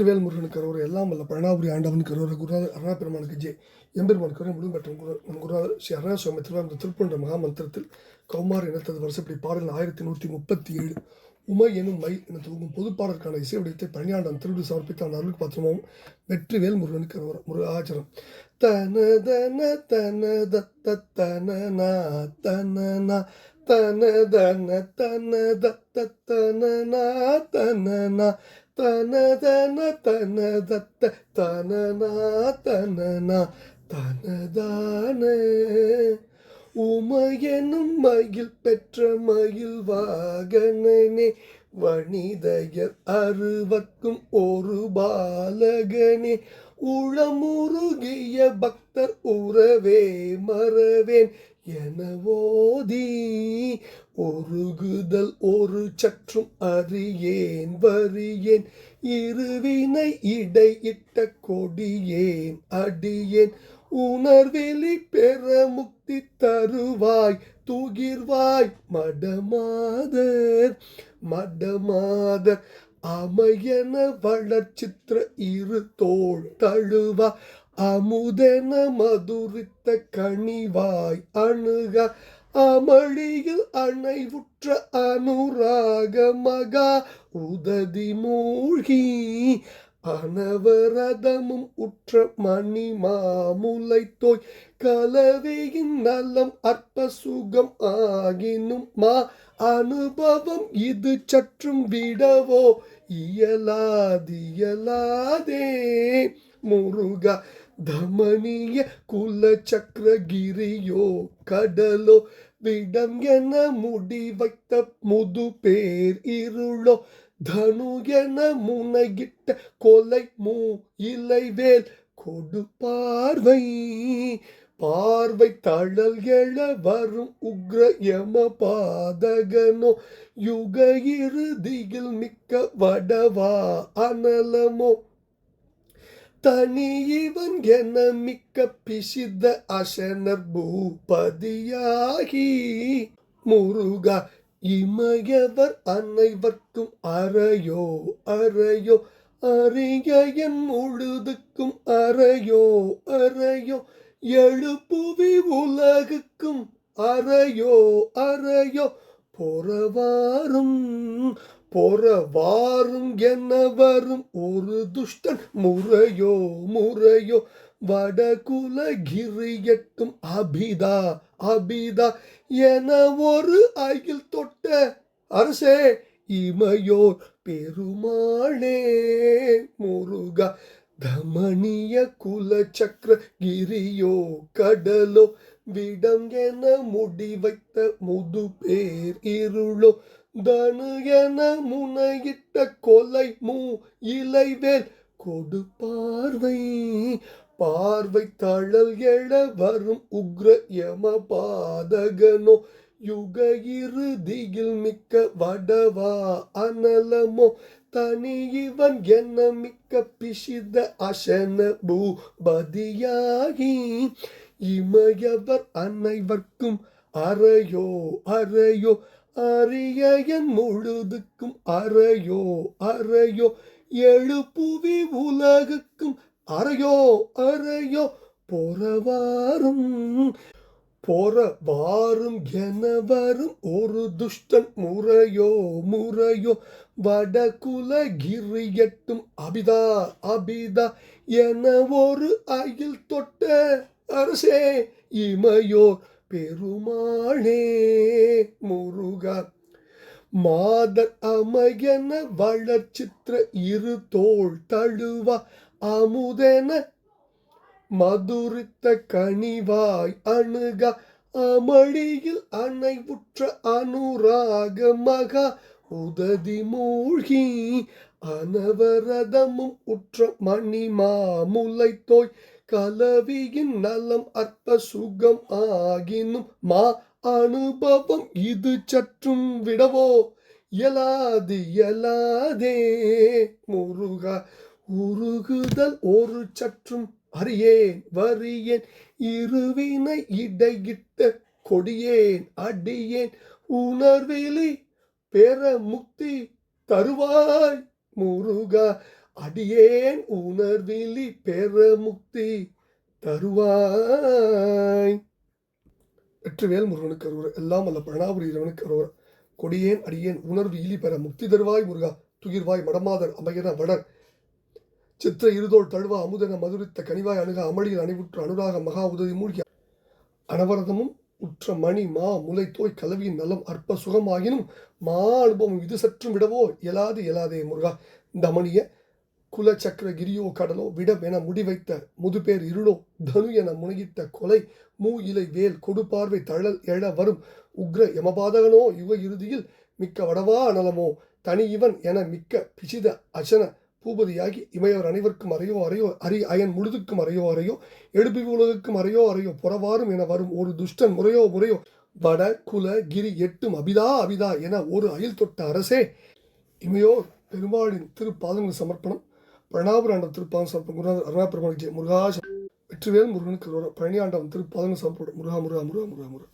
வெற்றிவேல் முருகனுக்கு கரோர் எல்லாம் வல்ல பழனாபுரி ஆண்டவன் கரோர குருநாத அருணா பெருமானுக்கு ஜெய். எம்பெருமான் கரோர் முழு பெற்ற குரு நம் குருநாதர் ஸ்ரீ அருணா சுவாமி திருவாரூர் திருப்பன்ற மகாமந்திரத்தில் கௌமார் இனத்தது வருஷப்படி பாடல் ஆயிரத்தி நூற்றி முப்பத்தி ஏழு உமை எனும் மை என துவங்கும் பொதுப்பாடலுக்கான இசை வடிவத்தை பணியாண்டம் திருவிடு சமர்ப்பித்த அந்த அருள் பாத்திரமாகவும் வெற்றிவேல் முருகனுக்கு கரோர முருகாச்சரம் தன தன தன தத்த தனனா தனனா தன தன தன தத்த தனனா தனனா தன தன தனனா தனனா தனதான உமையனும் மயில் பெற்ற மயில் வாகனனே வணிதையர் அறுவர்க்கும் ஒரு பாலகனே உளமுருகிய பக்தர் உறவே மறவேன் எனவோதி ஒருகுதல் ஒரு சற்றும் அறியேன் வரியேன் இருவினை இடையிட்ட கொடியேன் அடியேன். உணர்வெளி பெற முக்தி தருவாய் தூகிர்வாய். மடமாதர் மடமாதர் அமையன வளர்ச்சித்திர இரு தோள் தழுவா. அமுதென மதுரித்த கனிவாய் அணுக அமளியில் அணைவுற்ற அனுராக மகா உததி மூழ்கி அனவரதமும் உற்ற மணி மாமுலை தோய் கலவையின் நலம் அற்ப சுகம் ஆகினும் மா அனுபவம் இது சற்றும் விடவோ இயலாதியலாதே முருகா தமனிய குல சக்கரகிரியோ கடலோ விடம் என முடி வைத்த முது பேர் இருளோ தனு என முனையிட்ட கொலை மூ இலைவேல் கொடு பார்வை பார்வை தழல் எழ வரும் உக்ர யம பாதகனோ யுக இறுதியில் மிக்க வடவா அனலமோ தனி இவன் என மிக்க பிசித்த அசனர் பூபதியாகி முருகா இமயவர் அனைவர்க்கும் அறையோ அறையோ அறிய என் முழுதுக்கும் அறையோ அறையோ எழுப்புவி உலகுக்கும் அறையோ அறையோ பொறவாரும் பொறவாரும் என வரும் ஒரு துஷ்டன். முறையோ முறையோ வடகுல கிரியட்டும் அபிதா அபிதா என ஒரு அகில் தொட்ட அரசே இமையோர் பெருமாளே. முருகா தமணிய குல சக்கர கிரியோ கடலோ விடம் என முடி வைத்த முது பேர் இருளோ தனு என முனையிட்ட கொலை மூ இலைவேல் கொடு பார்வை பார்வை தழல் எழ வரும் உக்ர யம பாதகனோ யுக இறுதியில் மிக்க வடவா அனலமோ. தனி இவன் என்ன மிக்க பிசித அசன பூபதியாகி. இமயவர் அனைவர்க்கும் அறையோ அறையோ அரியன் முழுதுக்கும் அறையோ அறையோ. எழுப்புவி உலகுக்கும் அறையோ அறையோ. பொறவாரும் பொறவாரும் என வரும் ஒரு துஷ்டன் முறையோ முறையோ. வடகுல கிரியட்டும் அபிதா அபிதா என ஒரு அயில் தொட்ட அரசே. இமையோர் பெருமாளே முருகா மாதர் அமையன வளர்ச்சித்திர இரு தோல் தழுவா அமுதன மதுரித்த கனிவாய் அணுக அமளியில் அணைவுற்ற அனுராக மகா உததி மூழ்கி அனவரதமும் உற்ற மணி மாமுலை தோய் கலவியின் நலம் அற்ப சுகம் ஆகினும் மா அனுபவம் இது சற்றும் விடவோ? இயலாது இயலாதே முருகா உருகுதல் ஒரு சற்றும் அறியேன் வரியேன் இருவினை இடையிட்ட கொடியேன் அடியேன் உணர்விலி பெற முக்தி தருவாய் முருகா. அடியேன் உணர்விலி பெற முக்தி தருவாய். வெற்றிவேல் முருகனுக்கு அருவர் எல்லாம் அல்ல பிரணாபுரி இறைவனுக்கு அருவர் கொடியேன் அடியேன் உணர்வு இலி பெற முக்தி தருவாய் முருகா. துகிர்வாய் மடமாதர் அமையன வடர். சித்திர இருதோள் தழுவா அமுதன மதுரித்த கனிவாய் அணுக அமளியில் அணிவுற்ற அனுராக மகா உதவி மூழ்கி. அனவரதமும் உற்ற மணி மா முலை தோய் கலவியின் நலம் அற்ப சுகமாகினும் மா அனுபவம் இது சற்றும் விடவோ? இயலாது இயலாதே முருகா. இந்த மணிய குலச்சக்கர கிரியோ கடலோ விடம் என முடிவைத்த முதுபேர் இருளோ தனு என முனையிட்ட கொலை மூ இலை வேல் கொடுப்பார்வை தழல் எழ வரும் உக்ர யமபாதகனோ யுக இறுதியில் மிக்க வடவா அனலமோ தனி இவன் என மிக்க பிசித அசன பூபதியாகி இமையவர் அனைவருக்கும் அறையோ அறையோ அரி அயன் முழுதுக்கும் அறையோ அறையோ எடுபி உலகுக்கும் அறையோ அறையோ புறவாரும் என வரும் ஒரு துஷ்டன் முறையோ முறையோ வட குல கிரி எட்டும் அபிதா அபிதா என ஒரு அயில் தொட்ட அரசே இமையோர் பெருமாளின் திருப்பாதங்கள் சமர்ப்பணம். பிரணாபுராண்டம் திருப்பாதம் சமர்ப்பணம் குருநாதர் அருணா பெருமாள் ஜெய முருகா வெற்றிவேல் முருகனுக்கு பழனியாண்டவன் திருப்பாதங்கள் சமர்ப்பணம் முருகா முருகா முருகா முருகா முருகா.